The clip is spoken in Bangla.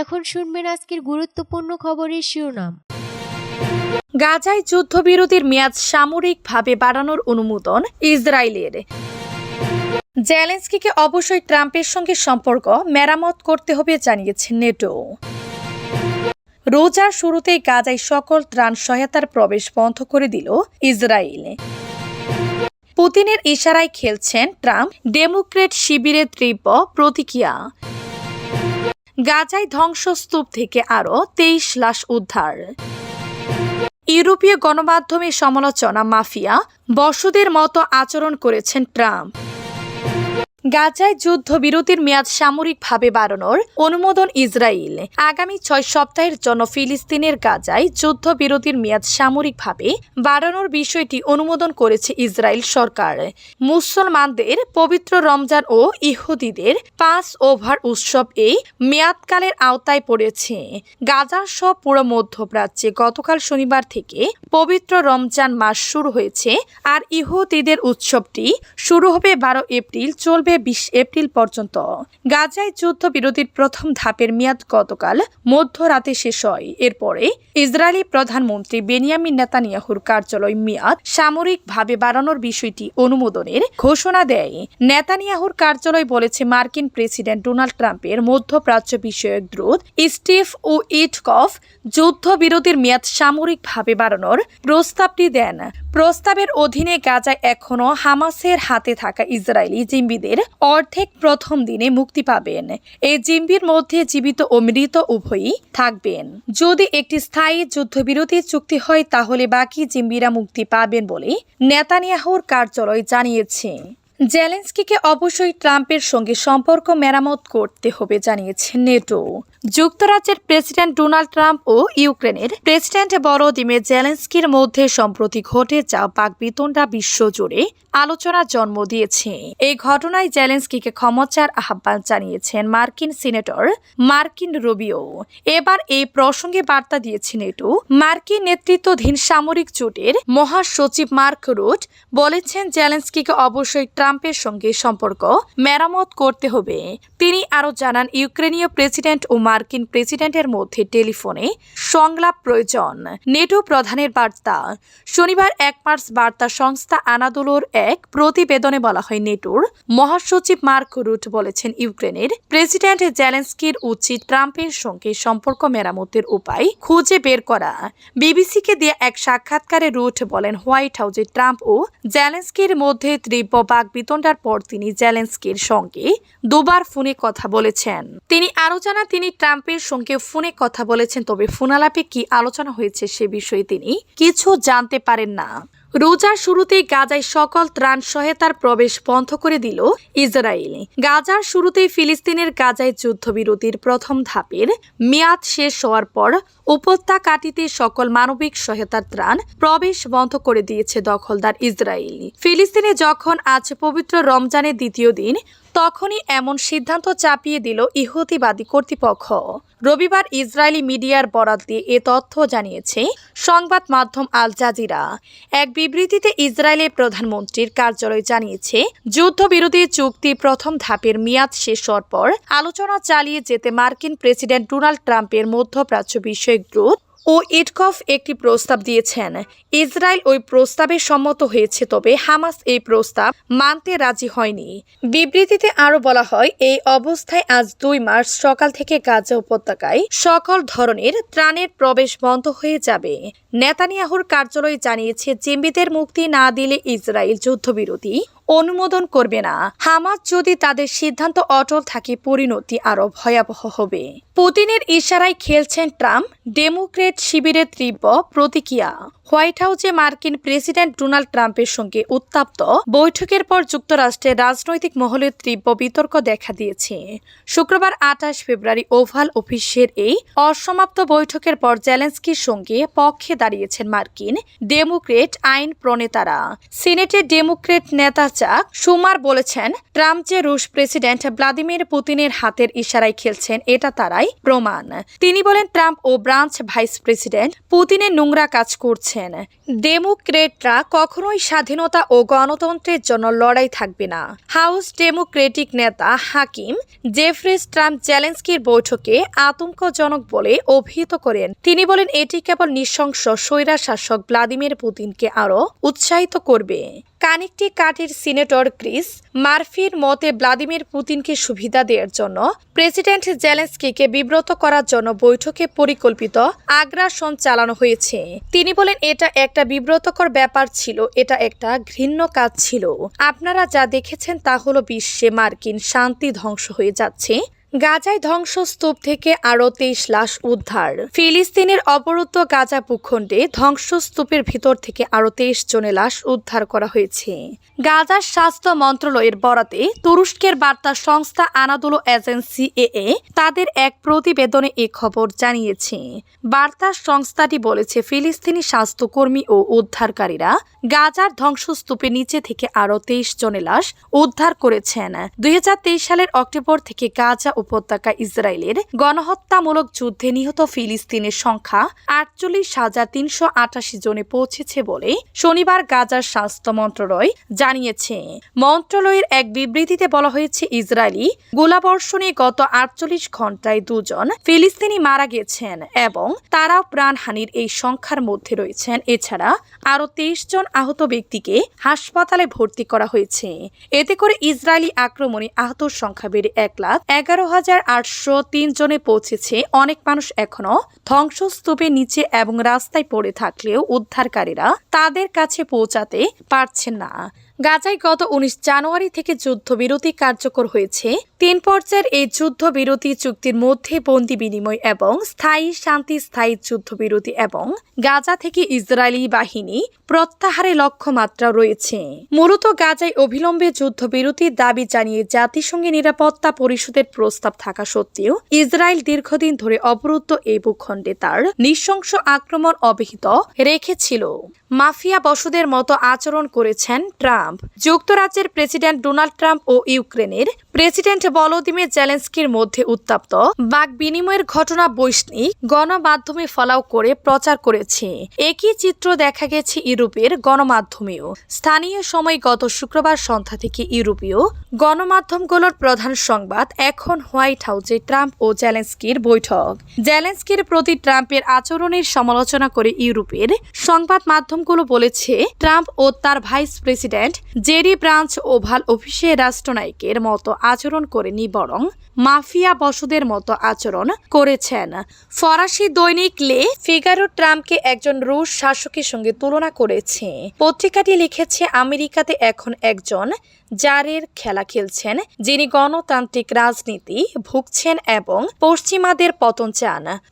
এখন শুনবেন আজকের গুরুত্বপূর্ণ খবরের শিরোনাম। গাজায় যুদ্ধবিরতির মেয়াদ সামরিকভাবে বাড়ানোর অনুমোদন ইসরায়েলের। জেলেন্সকিকে অবশ্যই ট্রাম্পের সঙ্গে সম্পর্ক মেরামত করতে হবে জানিয়েছে নেটো। রোজার শুরুতেই গাজায় সকল ত্রাণ সহায়তার প্রবেশ বন্ধ করে দিল ইসরায়েল। পুতিনের ইশারায় খেলছেন ট্রাম্প ডেমোক্রেট শিবিরের তীব্র প্রতিক্রিয়া। গাজায় ধ্বংসস্তূপ থেকে আরও তেইশ লাশ উদ্ধার। ইউরোপীয় গণমাধ্যমে সমালোচনা মাফিয়া বসুদের মতো আচরণ করেছেন ট্রাম্প। গাজায় যুদ্ধবিরতির মেয়াদ সামরিকভাবে বাড়ানোর অনুমোদন ইসরায়েল। আগামী ছয় সপ্তাহের জন্য ফিলিস্তিনের গাজায় যুদ্ধবিরতির মেয়াদ সামরিকভাবে বাড়ানোর বিষয়টি অনুমোদন করেছে ইসরায়েল সরকার। মুসলমানদের পবিত্র রমজান ও ইহুদিদের পাঁচ ওভার উৎসব এই মেয়াদকালের আওতায় পড়েছে। গাজার সব পুরো মধ্যপ্রাচ্যে গতকাল শনিবার থেকে পবিত্র রমজান মাস শুরু হয়েছে আর ইহুদিদের উৎসবটি শুরু হবে বারো এপ্রিল চলবে বিশ এপ্রিল পর্যন্ত। গাজায় যুদ্ধবিরতির প্রথম ধাপের মেয়াদ গতকাল মধ্যরাতে শেষ হয়। এরপরে ইসরায়েলি প্রধানমন্ত্রী বেনিয়ামিন নেতানিয়াহুর কার্যালয় মেয়াদ সামরিকভাবে বাড়ানোর বিষয়টি অনুমোদনের ঘোষণা দেয়। নেতানিয়াহুর কার্যালয় বলেছে মার্কিন প্রেসিডেন্ট ডোনাল্ড ট্রাম্পের মধ্যপ্রাচ্য বিষয়ক দ্রুত স্টিভ ও ইটকফ যুদ্ধবিরতির মেয়াদ সামরিকভাবে বাড়ানোর প্রস্তাবটি দেন। প্রস্তাবের অধীনে গাজায় এখনও হামাসের হাতে থাকা ইসরায়েলি জিম্বিদের অর্ধেক প্রথম দিনে মুক্তি পাবেন। এই জিম্বির মধ্যে জীবিত ও মৃত উভয়ই থাকবেন। যদি একটি স্থায়ী যুদ্ধবিরতি চুক্তি হয়, তাহলে বাকি জিম্বিরা মুক্তি পাবেন বলে নেতানিয়াহুর কার্যালয় জানিয়েছে। জেলেন্সকিকে অবশ্যই ট্রাম্পের সঙ্গে সম্পর্ক মেরামত করতে হবে, জানিয়েছে নেটো। যুক্তরাজ্যের প্রেসিডেন্ট ডোনাল্ড ট্রাম্প ও ইউক্রেনের প্রেসিডেন্ট বড়দিমে জেলেন্সকির মধ্যে সম্প্রতি ঘটে যাওয়া বাকবিতণ্ডা বিশ্বজুড়ে আলোচনার জন্ম দিয়েছে। এই ঘটনায় জেলেন্সকিকে ক্ষমতার আহ্বান জানিয়েছেন মার্কিন সিনেটর মার্কিন রুবিও। এবার এই প্রসঙ্গে বার্তা দিয়েছে নেটো। মার্কিন নেতৃত্বাধীন সামরিক জোটের মহাসচিব মার্ক রুট বলেছেন জেলেন্সকিকে অবশ্যই ট্রাম্পের সঙ্গে সম্পর্ক মেরামত করতে হবে। তিনি আরও জানান, ইউক্রেনীয় প্রেসিডেন্ট ও মার্কিন প্রেসিডেন্টের মধ্যে টেলিফোনে সংলাপ প্রয়োজন। নেটো প্রধানের বার্তা, শনিবার এক মার্চ বার্তা সংস্থা আনাদোলোর এক প্রতিবেদনে বলা হয়, নেটোর মহাসচিব মার্ক রুট বলেছেন, ইউক্রেনের প্রেসিডেন্ট জেলেন্সকির উচিত ট্রাম্পের সঙ্গে সম্পর্ক মেরামতের উপায় খুঁজে বের করা। বিবিসিকে দেয়া এক সাক্ষাৎকারে রুট বলেন, হোয়াইট হাউসে ট্রাম্প ও জেলেন্সকির মধ্যে তীব্র বাকবিতণ্ডার পর তিনি জেলেন্সকির সঙ্গে দুবার ফোনে কথা বলেছেন। তিনি আরও জানা তিনি ট্রাম্পের সঙ্গে ফোনে কথা বলেছেন, তবে ফোনালাপে কি আলোচনা হয়েছে সে বিষয়ে তিনি কিছু জানতে পারেন না। রোজার শুরুতেই গাজায় সকল ত্রাণ সহায়তার প্রবেশ বন্ধ করে দিল ইসরায়েল। গাজার শুরুতেই ফিলিস্তিনের গাজায় যুদ্ধবিরতির প্রথম ধাপের মেয়াদ শেষ হওয়ার পর উপত্যকাটিতে সকল মানবিক সহায়তার ত্রাণ প্রবেশ বন্ধ করে দিয়েছে দখলদার ইসরায়েল। ফিলিস্তিনে যখন আজ পবিত্র রমজানের দ্বিতীয় দিন তখনই এমন সিদ্ধান্ত চাপিয়ে দিল ইহুদিবাদী কর্তৃপক্ষ। রবিবার ইসরায়েলি মিডিয়ার বরাত দিয়ে এ তথ্য জানিয়েছে সংবাদ মাধ্যম আল জাজিরা। এক বিবৃতিতে ইসরায়েলের প্রধানমন্ত্রীর কার্যালয় জানিয়েছে যুদ্ধবিরোধী চুক্তি প্রথম ধাপের মেয়াদ শেষ হওয়ার পর আলোচনা চালিয়ে যেতে মার্কিন প্রেসিডেন্ট ডোনাল্ড ট্রাম্পের মধ্যপ্রাচ্য বিষয়ক দূত ও ইটকফ একটি প্রস্তাব দিয়েছেন। ইসরায়েল ওই প্রস্তাবে সম্মত হয়েছে, তবে হামাস এই প্রস্তাব মানতে রাজি হয়নি। বিবৃতিতে আরও বলা হয়, এই অবস্থায় আজ দুই মার্চ সকাল থেকে গাজা উপত্যকায় সকল ধরনের ত্রাণের প্রবেশ বন্ধ হয়ে যাবে। নেতানিয়াহুর কার্যালয় জানিয়েছে, জিম্বিদের মুক্তি না দিলে ইসরায়েল যুদ্ধবিরতি অনুমোদন করবে না। হামাস যদি তাদের সিদ্ধান্ত অটল থাকে, পরিণতি আরও ভয়াবহ হবে। পুতিনের ইশারায় খেলছেন ট্রাম্প। ডেমোক্রেট শিবিরের তীব্র প্রতিক্রিয়া। হোয়াইট হাউসে মার্কিন প্রেসিডেন্ট ডোনাল্ড ট্রাম্পের সঙ্গে উত্তাপ্ত। বৈঠকের পর যুক্তরাষ্ট্রের রাজনৈতিক মহলের তীব্র বিতর্ক দেখা দিয়েছে। শুক্রবার আঠাশ ফেব্রুয়ারি ওভাল অফিসের এই অসমাপ্ত বৈঠকের পর জেলেন্সকির সঙ্গে পক্ষে দাঁড়িয়েছেন মার্কিন ডেমোক্রেট আইন প্রণেতারা। সিনেটের ডেমোক্রেট নেতা যাক সুমার বলেছেন ট্রাম্প যে রুশ প্রেসিডেন্ট ভ্লাদিমির পুতিনের হাতের ইশারায় খেলছেন, এটা তারাই প্রমাণ। তিনি বলেন, ট্রাম্প ও ব্রাঞ্চ ভাইস প্রেসিডেন্ট পুতিনের নোংরা কাজ করছেন। ডেমোক্রেটরা কখনোই স্বাধীনতা ও গণতন্ত্রের জন্য লড়াই থাকবে না। হাউস ডেমোক্রেটিক নেতা হাকিম জেফ্রিস ট্রাম্প জেলেন্সকির বৈঠকে আতঙ্কজনক বলে অভিহিত করেন। তিনি বলেন, এটি কেবল নৃশংস স্বৈরা শাসক ভ্লাদিমির পুতিনকে আরও উৎসাহিত করবে। কানেকটি কাটির সিনেটর ক্রিস মার্ফির মতে ভ্লাদিমির পুতিনকে সুবিধা দেওয়ার জন্য প্রেসিডেন্ট জেলেন্সকিকে বিব্রত করার জন্য বৈঠকে পরিকল্পিত আগ্রাসন চালানো হয়েছে। তিনি বলেন, এটা একটা বিব্রতকর ব্যাপার ছিল, এটা একটা ঘৃণ্য কাজ ছিল। আপনারা যা দেখেছেন তা হলো বিশ্বে মার্কিন শান্তি ধ্বংস হয়ে যাচ্ছে। গাজায় ধ্বংসস্তূপ থেকে আরও তেইশ লাশ উদ্ধার। ফিলিস্তিনের অবরুদ্ধ গাজা ভূখণ্ডে ধ্বংসস্তূপের ভিতর থেকে আরও তেইশ জনের লাশ উদ্ধার করা হয়েছে। গাজার স্বাস্থ্য মন্ত্রণালয়ের বরাতে তুরস্কের বার্তা সংস্থা আনাদুলো এজেন্সি এএ তাদের এক প্রতিবেদনে এ খবর জানিয়েছে। বার্তা সংস্থাটি বলেছে, ফিলিস্তিনি স্বাস্থ্যকর্মী ও উদ্ধারকারীরা গাজার ধ্বংসস্তূপের নিচে থেকে আরও তেইশ জনের লাশ উদ্ধার করেছেন। দুই হাজার তেইশ সালের অক্টোবর থেকে গাজা উপত্যকা ইসরায়েলের গণহত্যামূলক যুদ্ধে নিহত ফিলিস্তিনের সংখ্যা আটচল্লিশ হাজার তিনশো আটাশি জনে পৌঁছেছে বলে শনিবার গাজার স্বাস্থ্য মন্ত্রণালয় জানিয়েছে। মন্ত্রণালয়ের এক বিবৃতিতে বলা হয়েছে, ইসরায়েলি গোলাবর্ষণে গত আটচল্লিশ ঘন্টায় দুজন ফিলিস্তিনি মারা গেছেন এবং তারাও প্রাণহানির এই সংখ্যার মধ্যে রয়েছেন। এছাড়া আরও তেইশ জন আহত ব্যক্তিকে হাসপাতালে ভর্তি করা হয়েছে। এতে করে ইসরায়েলি আক্রমণে আহত সংখ্যা বেড়ে এক লাখ এগারো হাজার আটশো তিন জনে পৌঁছেছে। অনেক মানুষ এখনও ধ্বংসস্তূপের নিচে এবং রাস্তায় পড়ে থাকলেও উদ্ধারকারীরা তাদের কাছে পৌঁছাতে পারছেন না। গাজায় গত উনিশ জানুয়ারি থেকে যুদ্ধবিরতি কার্যকর হয়েছে। তিন পর্যায়ের এই যুদ্ধবিরতি চুক্তির মধ্যে বন্দি বিনিময় এবং স্থায়ী শান্তি, স্থায়ী যুদ্ধবিরতি এবং গাজা থেকে ইসরায়েলি বাহিনী প্রত্যাহারে লক্ষ্যমাত্রা রয়েছে। মূলত গাজায় অবিলম্বে যুদ্ধবিরতির দাবি জানিয়ে জাতিসংঘের নিরাপত্তা পরিষদের প্রস্তাব থাকা সত্ত্বেও ইসরায়েল দীর্ঘদিন ধরে অবরুদ্ধ এই ভূখণ্ডে তার নৃশংস আক্রমণ অব্যাহত রেখেছিল। মাফিয়া বসুদের মতো আচরণ করেছেন ট্রাম্প। যুক্তরাজ্যের প্রেসিডেন্ট ডোনাল্ড ট্রাম্প ও ইউক্রেনের প্রেসিডেন্ট ভলোদিমির জেলেন্সকির মধ্যে উত্তপ্ত বাক বিনিময়ের ঘটনা বৈষ্ণিক গণমাধ্যমে ফলাও করে প্রচার করেছে। একই চিত্র দেখা গেছে ইউরোপের গণমাধ্যমেও। স্থানীয় সময় গত শুক্রবার সন্ধ্যা থেকে ইউরোপীয় গণমাধ্যমগুলোর প্রধান সংবাদ এখন হোয়াইট হাউসে ট্রাম্প ও জেলেন্সকির বৈঠক। জেলেন্সকির প্রতি ট্রাম্পের আচরণের সমালোচনা করে ইউরোপের সংবাদ মাধ্যমগুলো বলেছে, ট্রাম্প ও তার vice president Jerry Branch Oval অফিসে রাষ্ট্রনায়কের মতো আচরণ করেনি বরং মাফিয়া বসুদের মতো আচরণ করেছেন। ফরাসি দৈনিক লে ফিগারো ট্রাম্পকে একজন রুশ শাসকের সঙ্গে তুলনা করেছে। পত্রিকাটি লিখেছে, আমেরিকাতে এখন একজন জারের খেলা খেলছেন, যিনি গণতান্ত্রিক রাজনীতি ভুগছেন এবং পশ্চিমাদের পতন চান।